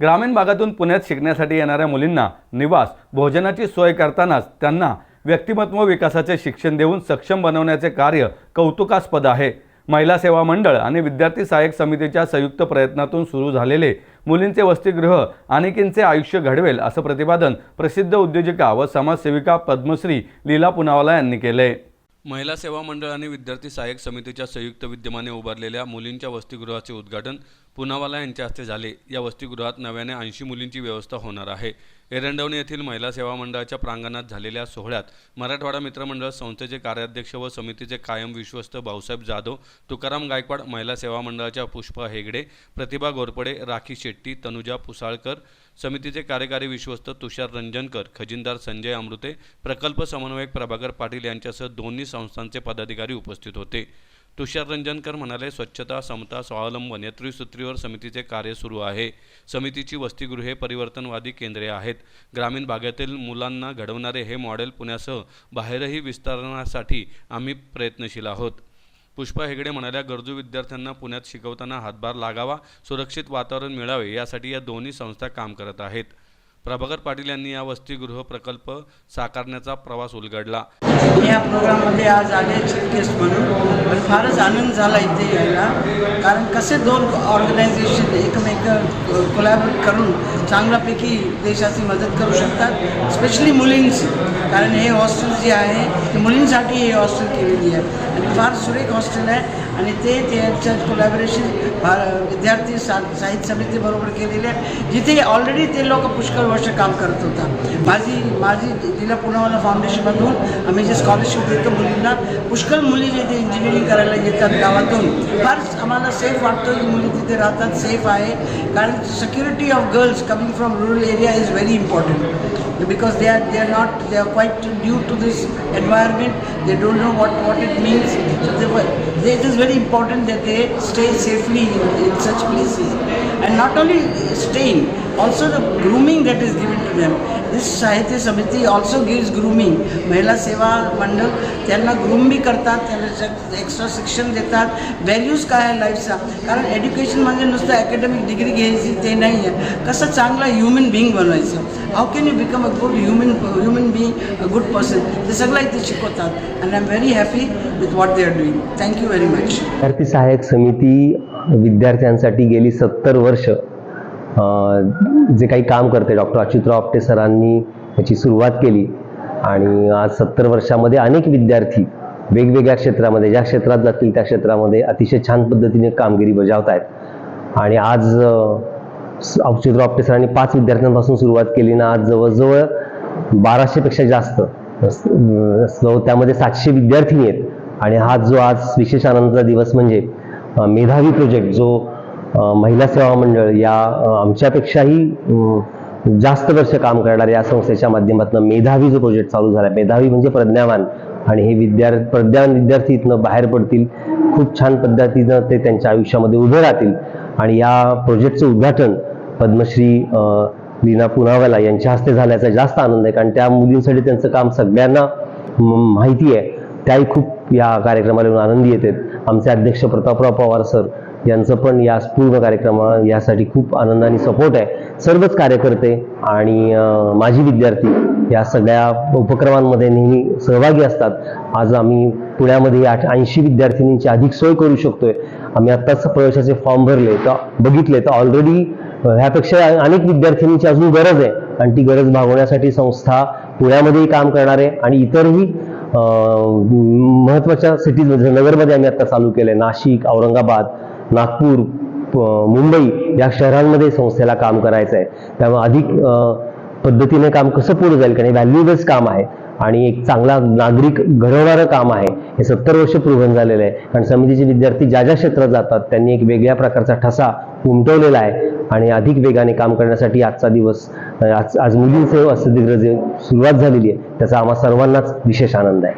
ग्रामीण भागातून पुण्यात शिकण्यासाठी येणाऱ्या मुलींना निवास भोजनाची सोय करतानाच त्यांना व्यक्तिमत्व विकासाचे शिक्षण देऊन सक्षम बनवण्याचे कार्य कौतुकास्पद आहे. महिला सेवा मंडळ आणि विद्यार्थी सहाय्यक समितीच्या संयुक्त प्रयत्नातून सुरू झालेले मुलींचे वसतिगृह अनेकींचे आयुष्य घडवेल असं प्रतिपादन प्रसिद्ध उद्योजिका व समाजसेविका पद्मश्री लीला पुनावाला यांनी केले महिला सेवा मंडळ आणि विद्यार्थी सहाय्यक समितीच्या संयुक्त विद्यमाने उभारलेल्या मुलींच्या वसतिगृहाचे उद्घाटन पुनावाला यांच्या हस्ते झाले. या वसतिगृहात नव्याने ऐंशी मुलींची व्यवस्था होणार आहे. एरंडवणे येथील महिला सेवा मंडळाच्या प्रांगणात झालेल्या सोहळ्यात मराठवाडा मित्रमंडळ संस्थेचे कार्याध्यक्ष व समितीचे कायम विश्वस्त भाऊसाहेब जाधव तुकाराम गायकवाड महिला सेवा मंडळाच्या पुष्पा हेगडे प्रतिभा घोरपडे राखी शेट्टी तनुजा पुसाळकर समितीचे कार्यकारी विश्वस्त तुषार रंजनकर खजिनदार संजय अमृते प्रकल्प समन्वयक प्रभाकर पाटील यांच्यासह दोन्ही संस्थांचे पदाधिकारी उपस्थित होते. तुषार रंजनकर म्हणाले स्वच्छता समता स्वावलंबन या त्रिसूत्रीवर समितीचे कार्य सुरू आहे. समितीची वसतिगृहे परिवर्तनवादी केंद्रे आहेत. ग्रामीण भागातील मुलांना घडवणारे हे मॉडेल पुण्यासह बाहेरही विस्तारण्यासाठी आम्ही प्रयत्नशील आहोत. पुष्पा हेगडे म्हणाल्या गरजू विद्यार्थ्यांना पुण्यात शिकवताना हातभार लागावा सुरक्षित वातावरण मिळावे यासाठी या दोन्ही संस्था काम करत आहेत. प्रभाकर पाटील यांनी या वसतिगृह प्रकल्प साकारण्याचा प्रवास उलगडला. या प्रोग्राममध्ये आज आले चीफ गेस्ट म्हणून. पण फारच आनंद झाला इथे यायला. कारण कसे दोन ऑर्गनायझेशन एकमेक कोलॅबरेट करून चांगल्यापैकी देशाची मदत करू शकतात स्पेशली मुलींची. कारण हे हॉस्टेल जे आहे ते मुलींसाठी हे हॉस्टेल केलेली आहे. आणि फार सुरेख हॉस्टेल आहे. आणि ते त्यांच्या कोलॅबरेशन फार विद्यार्थी सा साहित्य समितीबरोबर केलेले आहे जिथे ऑलरेडी ते लोक पुष्कळ वर्ष काम करत होता. माझी माझी जिल्हा पुण्यावाला फाउंडेशनमधून आम्ही जे स्कॉलरशिप देतो मुलींना पुष्कळ मुली जे ते इंजिनिअरिंग करायला येतात गावातून. फार आम्हाला सेफ वाटतो की मुली तिथे राहतात सेफ आहे. कारण security of girls coming from rural area is very important because they are they are not they are quite due to this environment they don't know what what it means so they it is very important stay safely in such in, in and not only staying also the grooming that is given to them this साहित्य समिती also gives grooming महिला सेवा मंडळ त्यांना groom बी करतात त्यांना extra शिक्षण देतात. व्हॅल्यूज काय आहे लाईफचा कारण एज्युकेशन म्हणजे नुसतं अकॅडमिक डिग्री घ्यायची ते नाही आहे कसं चांगला ह्युमन बिईंग बनवायचं? How can you become a good human human being a good person ते सगळं इथे शिकवतात. And I am very happy with what they are doing thank you very much विद्यार्थी सहाय्यक समिती विद्यार्थ्यांसाठी गेली सत्तर वर्ष. जे काही काम करते डॉक्टर अच्युतराव आपटे सरांनी याची सुरुवात केली. आणि आज सत्तर वर्षामध्ये अनेक विद्यार्थी वेगवेगळ्या क्षेत्रामध्ये ज्या क्षेत्रात जातील त्या क्षेत्रामध्ये अतिशय छान पद्धतीने कामगिरी बजावत आहेत आणि आज अच्युतराव आपटे सरांनी पाच विद्यार्थ्यांपासून सुरुवात केली ना आज जवळजवळ बाराशेपेक्षा जास्त त्यामध्ये सातशे विद्यार्थी आहेत. आणि हा जो आज विशेष आनंदाचा दिवस म्हणजे मेधावी प्रोजेक्ट जो महिला सेवा मंडळ या आमच्यापेक्षाही जास्त वर्ष काम करणाऱ्या या संस्थेच्या माध्यमातून मेधावी जो प्रोजेक्ट चालू झाला मेधावी म्हणजे प्रज्ञावान आणि हे विद्यार्थी प्रज्ञावान विद्यार्थी इथनं बाहेर पडतील. खूप छान पद्धतीनं ते त्यांच्या आयुष्यामध्ये उभे राहतील. आणि या प्रोजेक्टचं उद्घाटन पद्मश्री लीना पुनावाला यांच्या हस्ते झाल्याचा जास्त आनंद आहे. कारण त्या मुलींसाठी त्यांचं काम सगळ्यांना माहिती आहे. त्याही खूप या कार्यक्रमाला येऊन आनंदी येतात. आमचे अध्यक्ष प्रतापराव पवार सर यांचं पण या पूर्ण कार्यक्रमा यासाठी खूप आनंदाने सपोर्ट आहे. सर्वच कार्यकर्ते आणि माझी माजी विद्यार्थी या सगळ्या उपक्रमांमध्ये नेहमी सहभागी असतात. आज आम्ही पुण्यामध्ये आठ ऐंशी विद्यार्थिनींची अधिक सोय करू शकतोय. आम्ही आत्ताच प्रवेशाचे फॉर्म भरले तर बघितले तर ऑलरेडी ह्यापेक्षा अनेक विद्यार्थिनींची अजून गरज आहे. आणि ती गरज भागवण्यासाठी संस्था पुण्यामध्येही काम करणार आहे आणि इतरही महत्त्वाच्या सिटीज नगरमध्ये आम्ही आता चालू केलंय. नाशिक औरंगाबाद नागपूर मुंबई या शहरांमध्ये संस्थेला काम करायचं आहे त्यामुळे अधिक पद्धतीने काम कसं पुढे जाईल? कारण व्हॅल्यू काम आहे आणि एक चांगला नागरिक घडवणारं काम आहे. हे सत्तर वर्ष प्रूव्हन झालेलं आहे. कारण समितीचे विद्यार्थी ज्या ज्या क्षेत्रात जातात त्यांनी एक वेगळ्या प्रकारचा ठसा उमटवलेला आहे आणि अधिक वेगाने काम करण्यासाठी आजचा दिवस आज आज मुलींचे असं सुरुवात झालेली आहे त्याचा आम्हा सर्वांनाच विशेष आनंद आहे.